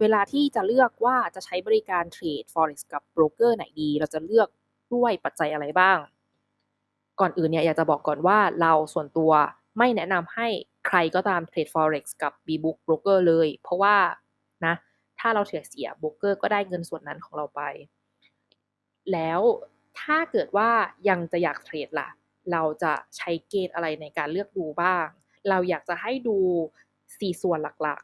เวลาที่จะเลือกว่าจะใช้บริการเทรด forex กับโบรกเกอร์ไหนดี เราจะเลือกด้วยปัจจัยอะไรบ้าง ก่อนอื่นเนี่ยอยากจะบอกก่อนว่าเราส่วนตัวไม่แนะนำให้ใครก็ตามเทรด forex กับ bbook broker เลย เพราะว่านะถ้าเราเสียเสียโบรกเกอร์ก็ได้เงินส่วนนั้นของเราไป แล้วถ้าเกิดว่ายังจะอยากเทรดล่ะ เราจะใช้เกณฑ์อะไรในการเลือกดูบ้าง เราอยากจะให้ดู 4 ส่วนหลัก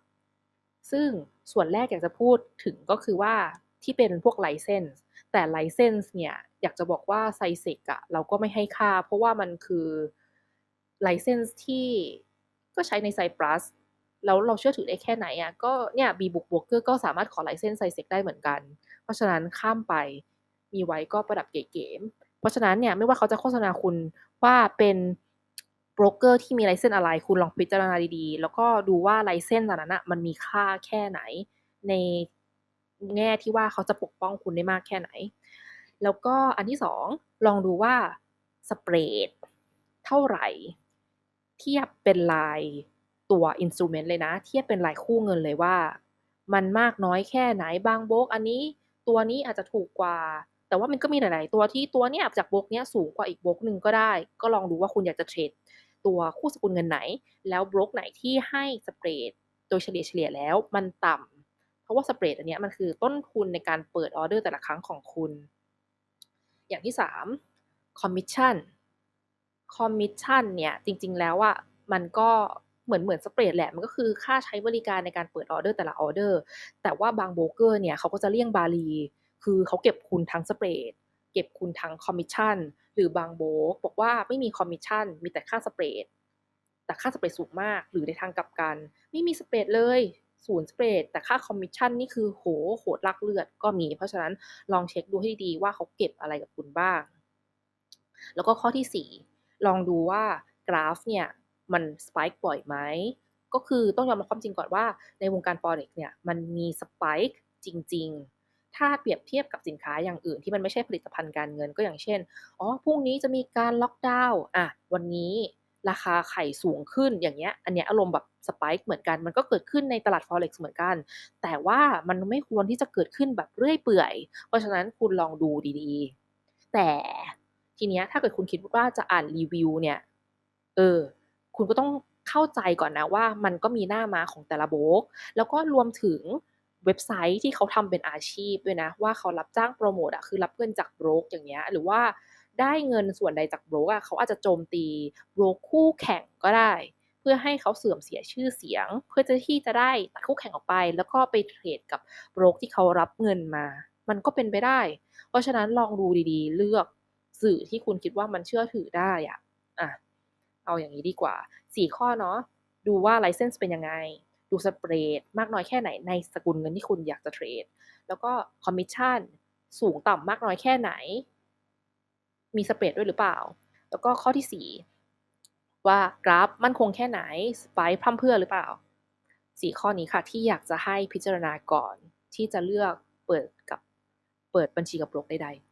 ซึ่งส่วนแรกอยากจะพูดถึงก็คือว่าที่เป็นพวกไลเซนส์แต่ไลเซนส์เนี่ยอยากจะบอกว่าไซเซกอะเราก็ไม่ให้ค่า เพราะว่ามันคือไลเซนส์ที่ก็ใช้ในไซปรัสแล้วเราเชื่อถือได้แค่ไหนอะก็เนี่ยบีบุกบวกเกอร์ก็สามารถขอไลเซนส์ไซเซกได้เหมือนกัน เพราะฉะนั้นข้ามไปมีไว้ก็ประดับเก๋ๆเพราะฉะนั้นเนี่ยไม่ว่าเขาจะโฆษณาคุณว่าเป็น โบรกเกอร์ที่มีไลเซนส์อะไร คุณลองพิจารณาดีๆ แล้วก็ดูว่าไลเซนส์นั้นนะมันมีค่าแค่ไหน ในแง่ที่ว่าเขาจะปกป้องคุณได้มากแค่ไหน แล้วก็อันที่สองลองดูว่าสเปรดเท่าไหร่ เทียบเป็นลายตัวอินสตูเมนต์เลยนะ เทียบเป็นลายคู่เงินเลยว่า มันมากน้อยแค่ไหนบางโบกอันนี้ตัวนี้อาจจะถูกกว่า แต่ว่ามันก็มีหลาย ๆ ตัวที่ตัวเนี้ยจากโบกเนี้ยสูงกว่าอีกโบกหนึ่งก็ได้ ก็ลองดูว่าคุณอยากจะเทรดตัวคู่สกุลเงินไหน แล้วโบรกไหนที่ให้สเปรดโดยเฉลี่ยเฉลี่ยแล้วมันต่ำเพราะว่าสเปรดอันเนี้ยมันคือต้นทุนในการเปิดออเดอร์แต่ละครั้งของคุณ อย่างที่สามคอมมิชชั่นคอมมิชชั่นเนี่ยจริง ๆ แล้วอะมันก็เหมือนเหมือนสเปรดแหละมันก็คือค่าใช้บริการในการเปิดออเดอร์แต่ละออเดอร์ แต่ว่าบางโบรกเกอร์เนี่ยเขาก็จะเลี่ยงบาลี คือเขาเก็บคุณทั้งสเปรดเก็บคุณทั้งคอมมิชชั่นหรือบางโบกบอกว่าไม่มีคอมมิชชั่นมีแต่ค่าสเปรดแต่ค่าสเปรดสูงมากหรือในทางกลับกัน ไม่มีสเปรดเลยศูนย์สเปรดแต่ค่าคอมมิชชั่นนี่คือโหโหดลักเลือดก็มี เพราะฉะนั้นลองเช็คดูให้ดีว่าเขาเก็บอะไรกับคุณบ้าง แล้วก็ข้อที่ 4 ลองดูว่ากราฟเนี่ยมันสป k e บ่อยไหมก็คือต้องยอมรับความจริงก่อนว่าในวงการ forex เนี่ยมันมีสป k e จริง ๆ ถ้าเปรียบเทียบกับสินค้าอย่างอื่นที่มันไม่ใช่ผลิตภัณฑ์การเงินก็อย่างเช่น อ๋อ พรุ่งนี้จะมีการล็อกดาวน์ อะ วันนี้ราคาไข่สูงขึ้นอย่างเงี้ย อันเนี้ยอารมณ์แบบสป k e เหมือนกัน มันก็เกิดขึ้นในตลาด forex เหมือนกัน แต่ว่ามันไม่ควรที่จะเกิดขึ้นแบบเรื่อยเปื่อย เพราะฉะนั้นคุณลองดูดีๆ แต่ทีเนี้ยถ้าเกิดคุณคิดว่าจะอ่านรีวิวเนี่ย เออ คุณก็ต้องเข้าใจก่อนนะว่ามันก็มีหน้ามาของแต่ละโบก แล้วก็รวมถึง เว็บไซต์ที่เขาทำเป็นอาชีพด้วยนะ ว่าเขารับจ้างโปรโมทอะคือรับเงินจากโบรกอย่างเงี้ยหรือว่าได้เงินส่วนใดจากโบรกอะเขาอาจจะโจมตีโบรกคู่แข่งก็ได้ เพื่อให้เขาเสื่อมเสียชื่อเสียง เพื่อจะที่จะได้ตัดคู่แข่งออกไป แล้วก็ไปเทรดกับโบรกที่เขารับเงินมา มันก็เป็นไปได้ เพราะฉะนั้นลองดูดีๆ เลือกสื่อที่คุณคิดว่ามันเชื่อถือได้อะอะเอาอย่างนี้ดีกว่า 4 ข้อเนาะดูว่าไลเซนส์เป็นยังไง ดูสเปรดมากน้อยแค่ไหนในสกุลเงินที่คุณอยากจะเทรด แล้วก็คอมมิชชั่นสูงต่ำมากน้อยแค่ไหน มีสเปรดด้วยหรือเปล่า แล้วก็ข้อที่ 4 ว่ากราฟมั่นคงแค่ไหนสไปพร่ำเพรื่อหรือเปล่า 4 ข้อนี้ค่ะที่อยากจะให้พิจารณาก่อนที่จะเลือกเปิดกับเปิดบัญชีกับโบรกใดๆ